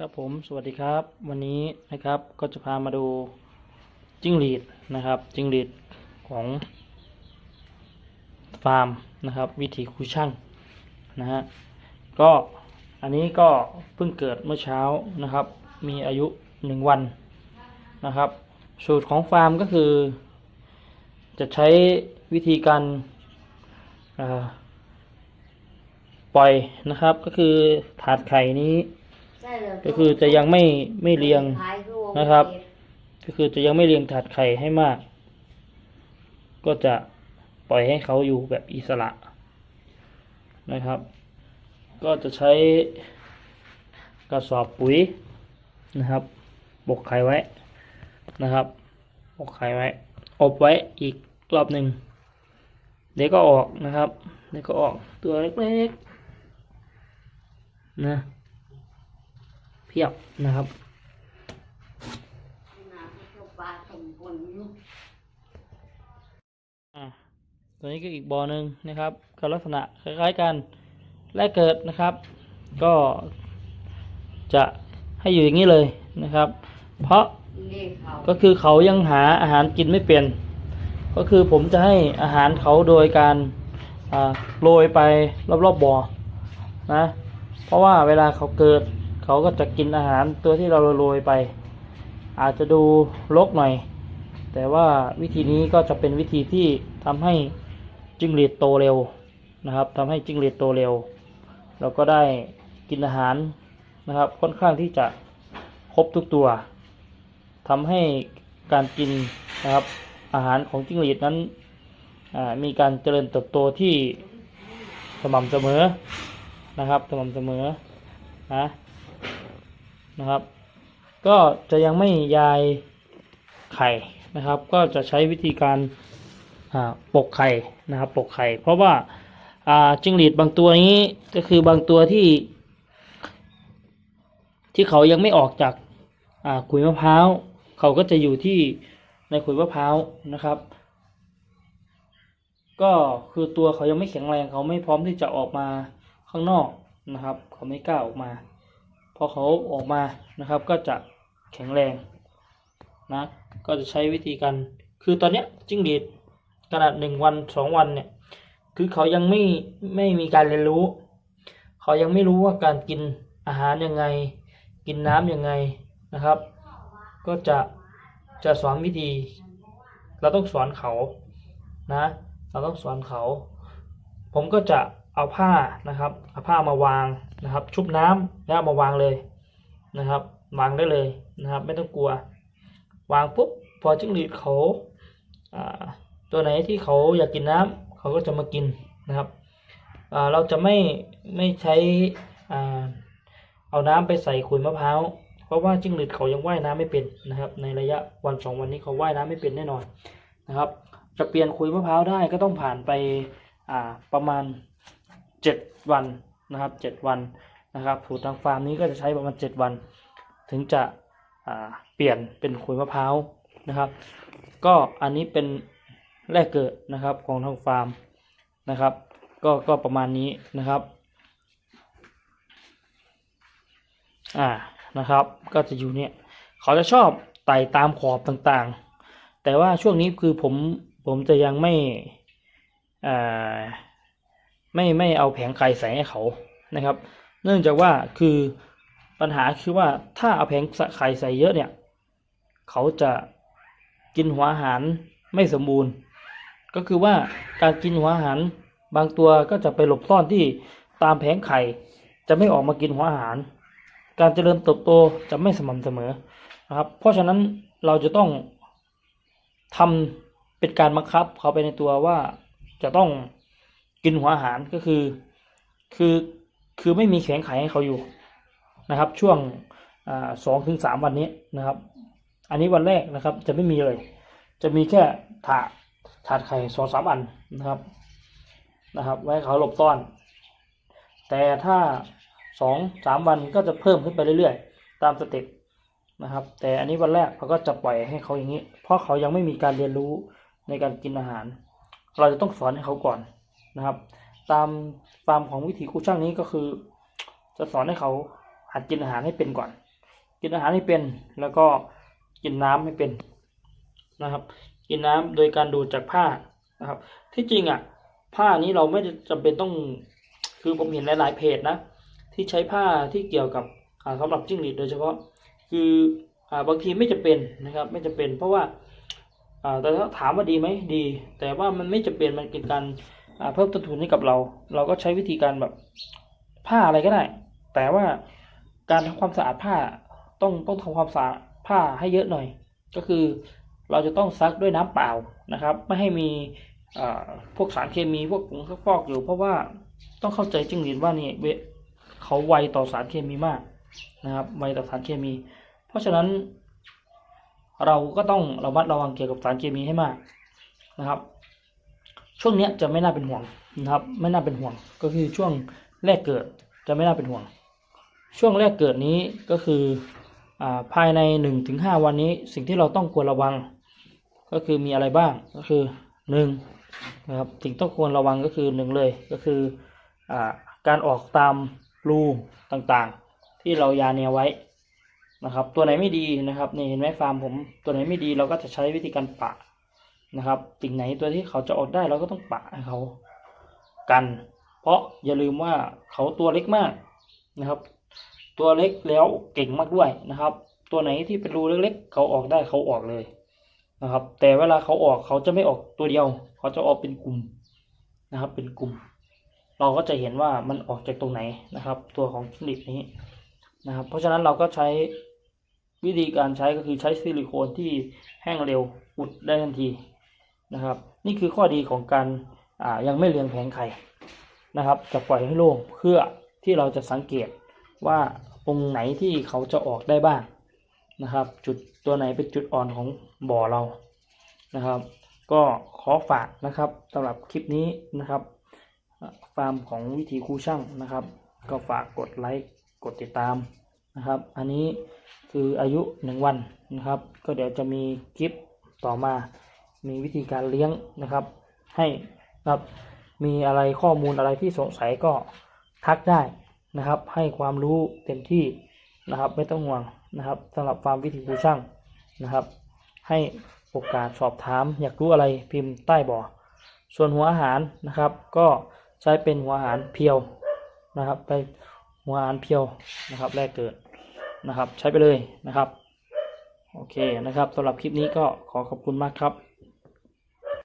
ครับผมสวัสดีครับ วันนี้นะครับก็จะพามาดูจิ้งหรีดนะครับ จิ้งหรีดของฟาร์มนะครับ วิถีคุช่างนะฮะก็อันนี้ก็เพิ่งเกิดเมื่อเช้านะครับ มีอายุหนึ่งวันนะครับ สูตรของฟาร์มก็คือ จะใช้วิธีการปล่อยนะครับก็คือถาดไข่นี้ ก็คือจะยังไม่ไม่เรียงนะครับ ก็คือจะยังไม่เรียงถาดไข่ให้มาก ก็จะปล่อยให้เขาอยู่แบบอิสระนะครับ ก็จะใช้กระสอบปุ๋ยนะครับ บกไข่ไว้นะครับบกไข่ไว้ อบไว้อีกรอบหนึ่งเดี๋ยวก็ออกนะครับ เดี๋ยวก็ออกตัวเล็กๆนะเพียบนะครับตัวนี้ก็อีกบ่อหนึ่งนะครับก็ลักษณะคล้ายๆกันแรกเกิดนะครับ ก็จะให้อยู่อย่างนี้เลยนะครับ เพราะก็คือเขายังหาอาหารกินไม่เป็น ก็คือผมจะให้อาหารเขาโดยการโรยไปรอบๆบ่อนะ เพราะว่าเวลาเขาเกิด เขาก็จะกินอาหารตัวที่เราโรยไป อาจจะดูรกหน่อย แต่ว่าวิธีนี้ก็จะเป็นวิธีที่ทำให้จิ้งหรีดโตเร็วนะครับทำให้จิ้งหรีดโตเร็ว เราก็ได้กินอาหารนะครับ ค่อนข้างที่จะครบทุกตัวทำให้การกินนะครับอาหารของจิ้งหรีดนั้นมีการเจริญเติบโตที่สม่ำเสมอนะครับ สม่ำเสมอนะ นะครับ ก็จะยังไม่ยายไข่นะครับ ก็จะใช้วิธีการปกไข่นะครับ ปกไข่ เพราะว่าจิ้งหรีดบางตัวนี้ก็คือบางตัวที่ ที่เขายังไม่ออกจากขุยมะพร้าวเขาก็จะอยู่ที่ในขุยมะพร้าวนะครับ ก็คือตัวเขายังไม่แข็งแรงเขาไม่พร้อมที่จะออกมาข้างนอกนะครับ เขาไม่กล้าออกมา พอเขาออกมานะครับก็จะแข็งแรงนะก็จะใช้วิธีการคือตอนเนี้ยจิ้งหรีดขนาดหนึ่งวันสองวันเนี่ยคือเขายังไม่ไม่มีการเรียนรู้ เขายังไม่รู้ว่าการกินอาหารยังไง กินน้ำยังไงนะครับ ก็จะจะสอนวิธี เราต้องสอนเขานะ เราต้องสอนเขา ผมก็จะ เอาผ้านะครับเอาผ้ามาวางนะครับ ชุบน้ำแล้วเอามาวางเลยนะครับ วางได้เลยนะครับ ไม่ต้องกลัว วางปุ๊บพอจิ้งหรีดเขาตัวไหนที่เขาอยากกินน้ำเขาก็จะมากินนะครับเราจะไม่ไม่ใช้เอาน้ำไปใส่ขุยมะพร้าวเพราะว่าจิ้งหรีดเขายังว่ายน้ำไม่เป็นนะครับ ในระยะวันสองวันนี้เขาว่ายน้ำไม่เป็นแน่นอนนะครับ จะเปลี่ยนขุยมะพร้าวได้ก็ต้องผ่านไปประมาณ เจ็ดวันนะครับเจ็ดวันนะครับสูทางฟาร์มนี้ก็จะใช้ประมาณเจ็ดวัน ถึงจะเปลี่ยนเป็นขุยมะพร้าวนะครับ ก็อันนี้เป็นแรกเกิดนะครับของทางฟาร์มนะครับ ก็ก็ประมาณนี้นะครับอ่านะครับ ก็จะอยู่เนี่ยเขาจะชอบไต่ตามขอบต่างๆ แต่ว่าช่วงนี้คือผมผมจะยังไม่อ่า ไม่ไม่เอาแผงไข่ใส่ให้เขานะครับ เนื่องจากว่าคือปัญหาคือว่าถ้าเอาแผงไข่ใส่เยอะเนี่ย เขาจะกินหัวอาหารไม่สมบูรณ์ ก็คือว่าการกินหัวอาหารบางตัวก็จะไปหลบซ่อนที่ตามแผงไข่จะไม่ออกมากินหัวอาหาร การเจริญเติบโตจะไม่สม่ำเสมอนะครับ เพราะฉะนั้นเราจะต้องทำเป็นการบังคับเขาไปในตัวว่าจะต้อง กินหัวอาหารก็คือ คือคือไม่มีแข็งไข่ให้เขาอยู่นะครับ ช่วงสองถึงสามวันนี้นะครับ อันนี้วันแรกนะครับจะไม่มีเลย จะมีแค่ถาดถาดไข่สองสามอันนะครับนะครับ ไว้เขาหลบซ่อน แต่ถ้าสองสามวันก็จะเพิ่มขึ้นไปเรื่อยๆ ตามสเต็ปนะครับ แต่อันนี้วันแรกเขาก็จะปล่อยให้เขาอย่างนี้ เพราะเขายังไม่มีการเรียนรู้ในการกินอาหาร เราจะต้องสอนให้เขาก่อน นะครับ ตามฟาร์มของวิถีครูช่างนี้ก็คือ จะสอนให้เขาหัดกินอาหารให้เป็นก่อน กินอาหารให้เป็นแล้วก็กินน้ำให้เป็นนะครับ กินน้ำโดยการดูดจากผ้านะครับ ที่จริงอะผ้านี้เราไม่ได้จำเป็นต้องคือผมเห็นหลาย ๆ เพจนะที่ใช้ผ้าที่เกี่ยวกับอ่าสำหรับจิ้งหรีดโดยเฉพาะ คืออบางทีไม่จะเป็นนะครับ ไม่จะเป็น เพราะว่าแต่ถ้าถามว่าดีไหมดี แต่ว่ามันไม่จะเป็นมันเป็นการ เพิ่มต้นทุนให้กับเรา เราก็ใช้วิธีการแบบผ้าอะไรก็ได้ แต่ว่าการทำความสะอาดผ้าต้องต้องทำความสะอาดผ้าให้เยอะหน่อย ก็คือเราจะต้องซักด้วยน้ำเปล่านะครับ ไม่ให้มีพวกสารเคมีพวกผงซักฟอกอยู่ เพราะว่าต้องเข้าใจจิ้งหรีดว่านี่เวเขาไวต่อสารเคมีมากนะครับไวต่อสารเคมี เพราะฉะนั้น เราก็ต้องระมัดระวังเกี่ยวกับสารเคมีให้มากนะครับ ช่วงเนี้ยจะไม่น่าเป็นห่วงนะครับ ไม่น่าเป็นห่วงก็คือช่วงแรกเกิดจะไม่น่าเป็นห่วง ช่วงแรกเกิดนี้ก็คืออภายในหนึ่งถึงห้าวันนี้สิ่งที่เราต้องควรระวัง ก็คือมีอะไรบ้างก็คือหนึ่งนะครับสิ่งต้องควรระวังก็คือหนึ่งเลยก็คืออการออกตามรูต่างๆ ที่เรายาเนียไว้นะครับ ตัวไหนไม่ดีนะครับนี่เห็นไหมฟาร์มผมตัวไหนไม่ดีเราก็จะใช้วิธีการปะ นะครับสิ่งไหนตัวที่เขาจะออกได้เราก็ต้องปะให้เขากัน เพราะอย่าลืมว่าเขาตัวเล็กมากนะครับ ตัวเล็กแล้วเก่งมากด้วยนะครับ ตัวไหนที่เป็นรูเล็กๆ เขาออกได้เขาออกเลยนะครับ แต่เวลาเขาออกเขาจะไม่ออกตัวเดียว เขาจะออกเป็นกลุ่มนะครับ เป็นกลุ่ม เราก็จะเห็นว่ามันออกจากตรงไหนนะครับ ตัวของจิ้งหรีดนี้นะครับ เพราะฉะนั้นเราก็ใช้วิธีการใช้ก็คือใช้ซิลิโคนที่แห้งเร็วอุดได้ทันที นะครับ นี่คือข้อดีของการอ่ายังไม่เรียงแผงไข่นะครับ จะปล่อยให้โล่งเพื่อที่เราจะสังเกตว่าตรงไหนที่เขาจะออกได้บ้างนะครับ จุดตัวไหนเป็นจุดอ่อนของบ่อเรานะครับ ก็ขอฝากนะครับสำหรับคลิปนี้นะครับ ฟาร์มของวิถีครูช่างนะครับ ก็ฝากกดไลค์กดติดตามนะครับ อันนี้คืออายุหนึ่งวันนะครับ ก็เดี๋ยวจะมีคลิปต่อมา มีวิธีการเลี้ยงนะครับ ให้นะครับมีอะไรข้อมูลอะไรที่สงสัยก็ทักได้นะครับ ให้ความรู้เต็มที่นะครับ ไม่ต้องห่วงนะครับสำหรับฟาร์มวิถีครูช่างนะครับ ให้โอกาสสอบถาม อยากรู้อะไรพิมพ์ใต้บ่อส่วนหัวอาหารนะครับ ก็ใช้เป็นหัวอาหารเพียวนะครับ ไปหัวอาหารเพียวนะครับ แรกเกิดนะครับ ใช้ไปเลยนะครับ โอเคนะครับสำหรับคลิปนี้ก็ขอขอบคุณมากครับ